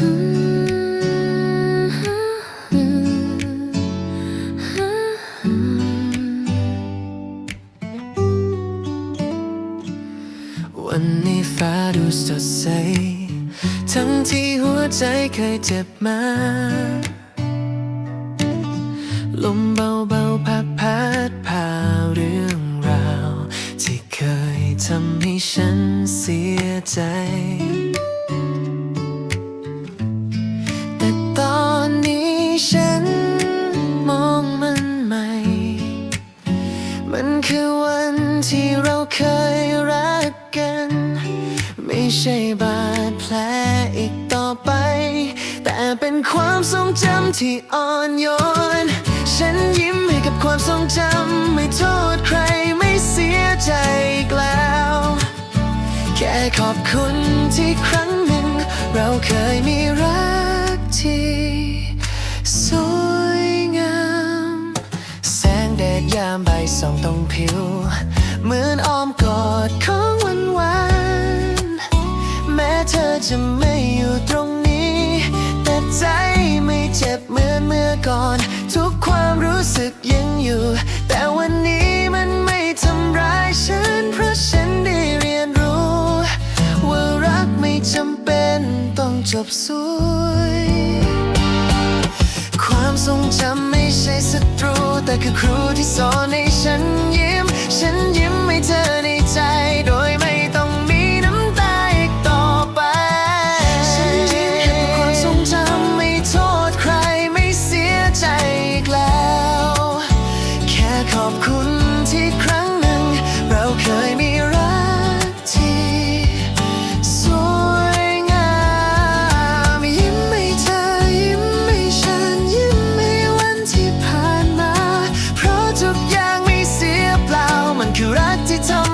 วันนี้ฟ้าดูสดใส ทั้งที่หัวใจเคยเจ็บมา ลมเบาๆพัดพัดพาเรื่องราว ที่เคยทำให้ฉันเสียใจ คือวันที่เราเคยรักกัน ไม่ใช่บาดแผลอีกต่อไป แต่เป็นความทรงจำที่อ่อนโยน ฉันยิ้มให้กับความทรงจำ ไม่โทษใครไม่เสียใจอีกแล้ว แค่ขอบคุณที่ครั้งหนึ่ง เราเคยมีรักที่สว ดยามใบส่องตรงผิว เหมือนอ้อมกอดของวันวานแม้เธอจะไม่อยู่ตรงนี้ แต่ใจไม่เจ็บเหมือนเมื่อก่อน ทุกความรู้สึกยังอยู่ แต่วันนี้มันไม่ทำร้ายฉัน เพราะฉันได้เรียนรู้ ว่ารักไม่จำเป็นต้องจบสวย ความทรงจำไม่ใช่ศัตรู อคือครูที่สอนให้ฉันยิ้ม ฉันยิ้มให้เธอในใจ โดยไม่ต้องมีน้ำตาอีกต่อไป ฉันยิ้มให้ความทรงจำไม่โทษใครไม่เสียใจอีกแล้ว แค่ขอบคุณที่ครั้งหนึ่ง เราเคย empty time